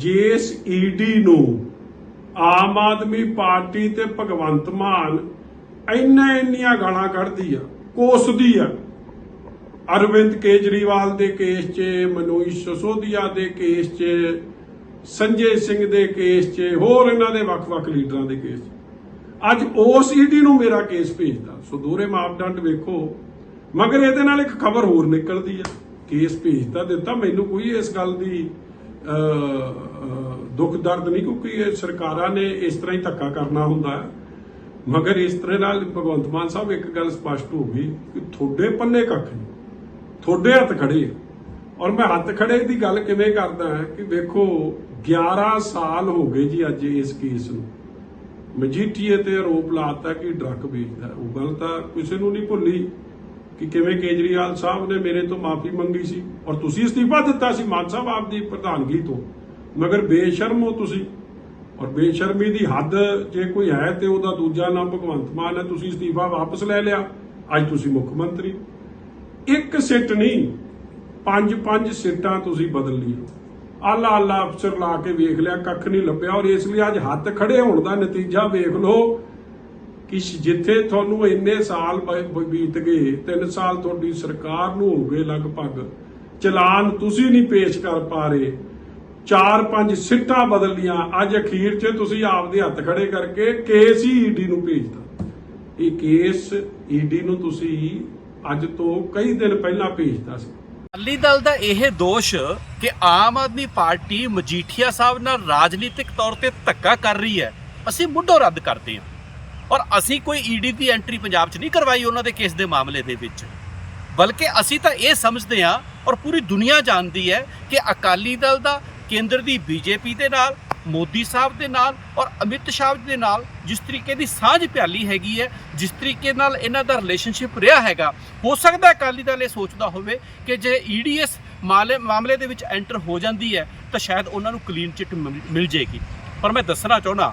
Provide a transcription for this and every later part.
ਜਿਸ ਈਡੀ ਨੂੰ ਆਮ ਆਦਮੀ ਪਾਰਟੀ ਤੇ ਭਗਵੰਤ ਮਾਨ ਇੰਨਾ ਇੰਨੀਆਂ ਗਾਲਾਂ ਕੱਢਦੀ ਆ, ਕੋਸਦੀ ਆ, ਅਰਵਿੰਦ ਕੇਜਰੀਵਾਲ ਦੇ ਕੇਸ 'ਚ, ਮਨੋਜ ਸਸੋਦੀਆ ਦੇ ਕੇਸ 'ਚ, ਸੰਜੇ ਸਿੰਘ ਦੇ ਕੇਸ 'ਚ, ਹੋਰ ਇਹਨਾਂ ਦੇ ਵੱਖ-ਵੱਖ ਲੀਡਰਾਂ ਦੇ ਕੇਸ 'ਚ। ਅੱਜ ਉਸ ਈਡੀ ਨੂੰ ਮੇਰਾ ਕੇਸ ਭੇਜਦਾ। ਸੋ ਦੋਹਰੇ ਮਾਪਦੰਡ ਵੇਖੋ, ਮਗਰ ਇਹਦੇ ਨਾਲ ਇੱਕ ਖਬਰ ਹੋਰ ਨਿਕਲਦੀ ਆ। ਕੇਸ ਭੇਜਦਾ ਦਿੱਤਾ, ਮੈਨੂੰ ਕੋਈ ਇਸ ਗੱਲ ਦੀ ਦੁੱਖ ਦਰਦ ਨਹੀਂ, ਕਿਉਂਕਿ ਇਹ ਸਰਕਾਰਾਂ ਨੇ ਇਸ ਤਰ੍ਹਾਂ ਹੀ ਧੱਕਾ ਕਰਨਾ ਹੁੰਦਾ ਹੈ। ਮਗਰ ਇਸ ਤਰ੍ਹਾਂ ਨਾਲ ਭਗਵੰਤ ਮਾਨ ਸਾਹਿਬ ਇੱਕ ਗੱਲ ਸਪਸ਼ਟ ਹੋ ਗਈ ਕਿ ਤੁਹਾਡੇ ਪੱਲੇ ਕੱਖ ਨਹੀਂ, ਤੁਹਾਡੇ ਹੱਥ ਖੜੇ ਆ। ਔਰ ਮੈਂ ਹੱਥ ਖੜੇ ਦੀ ਗੱਲ ਕਿਵੇਂ ਕਰਦਾ ਹਾਂ ਕਿ ਵੇਖੋ 11 ਸਾਲ ਹੋ ਗਏ ਜੀ ਅੱਜ ਇਸ ਕੇਸ ਨੂੰ। ਮਜੀਠੀਏ ਤੇ ਆਰੋਪ ਲਾਤਾ ਕਿ ਡਰੱਗ ਵੇਚਦਾ ਉਹ ਗੱਲ ਤਾਂ ਕਿਸੇ ਨੂੰ ਨਹੀਂ ਭੁੱਲੀ ਕਿ ਕਿਵੇਂ ਕੇਜਰੀਵਾਲ ਸਾਹਿਬ ਨੇ ਮੇਰੇ ਤੋਂ ਮਾਫੀ ਮੰਗੀ ਸੀ ਔਰ ਤੁਸੀਂ ਅਸਤੀਫਾ ਦਿੱਤਾ ਸੀ ਮਾਨ ਸਾਹਿਬ ਆਪ ਦੀ ਪ੍ਰਧਾਨਗੀ ਤੋਂ। ਮਗਰ ਬੇਸ਼ਰਮ ਹੋ ਤੁਸੀਂ ਔਰ ਬੇਸ਼ਰਮੀ ਦੀ ਹੱਦ ਜੇ ਕੋਈ ਹੈ ਤੇ ਉਹਦਾ ਦੂਜਾ ਨਾਮ ਭਗਵੰਤ ਮਾਨ ਹੈ, ਤੁਸੀਂ ਅਸਤੀਫਾ ਵਾਪਸ ਲੈ ਲਿਆ। ਅੱਜ ਤੁਸੀਂ ਮੁੱਖ ਮੰਤਰੀ। ਇੱਕ ਸਿੱਟ ਨਹੀਂ, ਪੰਜ ਪੰਜ ਸਿੱਟਾਂ ਤੁਸੀਂ ਬਦਲ ਲਈਆਂ। ਆਲਾ ਆਲਾ ਅਫਸਰ ਲਾ ਕੇ ਵੇਖ ਲਿਆ, ਕੱਖ ਨਹੀਂ ਲੱਭਿਆ ਔਰ ਇਸ ਲਈ ਅੱਜ ਹੱਥ ਖੜੇ ਹੋਣ ਦਾ ਨਤੀਜਾ ਵੇਖ ਲਓ। ਕਿ ਜਿੱਥੇ ਤੁਹਾਨੂੰ ਇੰਨੇ ਸਾਲ ਬੀਤ ਗਏ 3 ਸਾਲ ਤੁਹਾਡੀ ਸਰਕਾਰ ਨੂੰ ਹੋ ਗਏ ਲਗਭਗ, ਚਲਾਨ ਤੁਸੀਂ ਨਹੀਂ ਪੇਸ਼ ਕਰ ਪਾ ਰਹੇ। ਚਾਰ ਪੰਜ ਸਿੱਟਾਂ ਬਦਲ ਅੱਜ ਅਖੀਰ 'ਚ ਤੁਸੀਂ ਆਪਦੇ ਹੱਥ ਖੜੇ ਕਰਕੇ ਕੇਸ ਹੀ ਈਡੀ ਨੂੰ ਭੇਜਤਾ ਇਹ ਕੇਸ ਈਡੀ ਨੂੰ ਤੁਸੀਂ ਅੱਜ ਤੋਂ ਕਈ ਦਿਨ ਪਹਿਲਾਂ ਭੇਜਤਾ ਸੀ। ਅਕਾਲੀ ਦਲ ਦਾ ਇਹ ਦੋਸ਼ ਕਿ ਆਮ ਆਦਮੀ ਪਾਰਟੀ ਮਜੀਠੀਆ ਸਾਹਿਬ ਨਾਲ ਰਾਜਨੀਤਿਕ ਤੌਰ ਤੇ ਧੱਕਾ ਕਰ ਰਹੀ ਹੈ, ਅਸੀਂ ਮੁੱਢੋਂ ਰੱਦ ਕਰਦੇ ਹਾਂ ਔਰ ਅਸੀਂ ਕੋਈ ਈਡੀ ਦੀ ਐਂਟਰੀ ਪੰਜਾਬ 'ਚ ਨਹੀਂ ਕਰਵਾਈ ਉਹਨਾਂ ਦੇ ਕੇਸ ਦੇ ਮਾਮਲੇ ਦੇ ਵਿੱਚ। ਬਲਕਿ ਅਸੀਂ ਤਾਂ ਇਹ ਸਮਝਦੇ ਹਾਂ ਔਰ ਪੂਰੀ ਦੁਨੀਆ ਜਾਣਦੀ ਹੈ ਕਿ ਅਕਾਲੀ ਦਲ ਦਾ ਕੇਂਦਰ ਦੀ ਬੀਜੇਪੀ ਦੇ ਨਾਲ, ਮੋਦੀ ਸਾਹਿਬ ਦੇ ਨਾਲ ਔਰ ਅਮਿਤ ਸ਼ਾਹ ਦੇ ਨਾਲ ਜਿਸ ਤਰੀਕੇ ਦੀ ਸਾਂਝ ਪਿਆਲੀ ਹੈਗੀ ਹੈ, ਜਿਸ ਤਰੀਕੇ ਨਾਲ ਇਹਨਾਂ ਦਾ ਰਿਲੇਸ਼ਨਸ਼ਿਪ ਰਿਹਾ ਹੈਗਾ, ਹੋ ਸਕਦਾ ਅਕਾਲੀ ਦਲ ਇਹ ਸੋਚਦਾ ਹੋਵੇ ਕਿ ਜੇ ਈਡੀਐਸ ਮਾਮਲੇ ਦੇ ਵਿੱਚ ਐਂਟਰ ਹੋ ਜਾਂਦੀ ਹੈ ਤਾਂ ਸ਼ਾਇਦ ਉਹਨਾਂ ਨੂੰ ਕਲੀਨ ਚਿੱਟ ਮਿਲ ਮਿਲ ਜੇਗੀ ਪਰ ਮੈਂ ਦੱਸਣਾ ਚਾਹੁੰਦਾ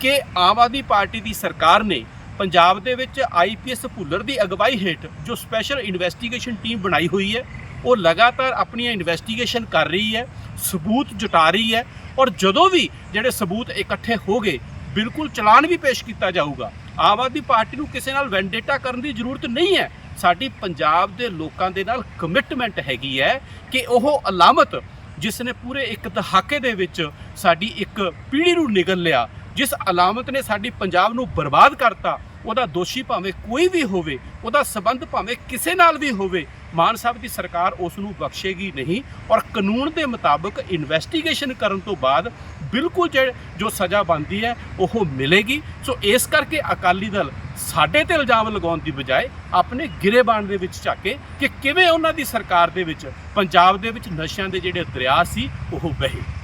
ਕਿ ਆਮ ਆਦਮੀ ਪਾਰਟੀ ਦੀ ਸਰਕਾਰ ਨੇ ਪੰਜਾਬ ਦੇ ਵਿੱਚ ਆਈਪੀਐਸ ਭੁੱਲਰ ਦੀ ਅਗਵਾਈ ਹੇਠ ਜੋ ਸਪੈਸ਼ਲ ਇਨਵੈਸਟੀਗੇਸ਼ਨ ਟੀਮ ਬਣਾਈ ਹੋਈ ਹੈ, ਉਹ ਲਗਾਤਾਰ ਆਪਣੀਆਂ ਇਨਵੈਸਟੀਗੇਸ਼ਨ ਕਰ ਰਹੀ ਹੈ, ਸਬੂਤ ਜੁਟਾ ਰਹੀ ਹੈ ਔਰ ਜਦੋਂ ਵੀ ਜਿਹੜੇ ਸਬੂਤ ਇਕੱਠੇ ਹੋ ਗਏ, ਬਿਲਕੁਲ ਚਲਾਨ ਵੀ ਪੇਸ਼ ਕੀਤਾ ਜਾਊਗਾ। ਆਮ ਆਦਮੀ ਪਾਰਟੀ ਨੂੰ ਕਿਸੇ ਨਾਲ ਵੈਂਡੇਟਾ ਕਰਨ ਦੀ ਜ਼ਰੂਰਤ ਨਹੀਂ ਹੈ। ਸਾਡੀ ਪੰਜਾਬ ਦੇ ਲੋਕਾਂ ਦੇ ਨਾਲ ਕਮਿਟਮੈਂਟ ਹੈਗੀ ਹੈ ਕਿ ਉਹ ਅਲਾਮਤ, ਜਿਸ ਨੇ ਪੂਰੇ ਇੱਕ ਦਹਾਕੇ ਦੇ ਵਿੱਚ ਸਾਡੀ ਇੱਕ ਪੀੜ੍ਹੀ ਨੂੰ ਨਿਗਲ ਲਿਆ ਜਿਸ ਅਲਾਮਤ ਨੇ ਸਾਡੀ ਪੰਜਾਬ ਨੂੰ ਬਰਬਾਦ ਕਰਤਾ, ਉਹਦਾ ਦੋਸ਼ੀ ਭਾਵੇਂ ਕੋਈ ਵੀ ਹੋਵੇ, ਉਹਦਾ ਸਬੰਧ ਭਾਵੇਂ ਕਿਸੇ ਨਾਲ ਵੀ ਹੋਵੇ, ਮਾਨ ਸਾਹਿਬ ਦੀ ਸਰਕਾਰ ਉਸ ਨੂੰ ਬਖਸ਼ੇਗੀ ਨਹੀਂ ਔਰ ਕਾਨੂੰਨ ਦੇ ਮੁਤਾਬਕ ਇਨਵੈਸਟੀਗੇਸ਼ਨ ਕਰਨ ਤੋਂ ਬਾਅਦ ਬਿਲਕੁਲ ਜੇ- ਜੋ ਸਜ਼ਾ ਬਣਦੀ ਹੈ, ਉਹ ਮਿਲੇਗੀ। ਸੋ ਇਸ ਕਰਕੇ ਅਕਾਲੀ ਦਲ ਸਾਡੇ ਤੇ ਇਲਜ਼ਾਮ ਲਗਾਉਣ ਦੀ ਬਜਾਏ ਆਪਣੇ ਗਿਰੇਬਾਨ ਦੇ ਵਿੱਚ ਝਾਕੇ ਕਿ ਕਿਵੇਂ ਉਹਨਾਂ ਦੀ ਸਰਕਾਰ ਦੇ ਵਿੱਚ, ਪੰਜਾਬ ਦੇ ਵਿੱਚ ਨਸ਼ਿਆਂ ਦੇ ਜਿਹੜੇ ਦਰਿਆ ਸੀ, ਉਹ ਵਹੇ।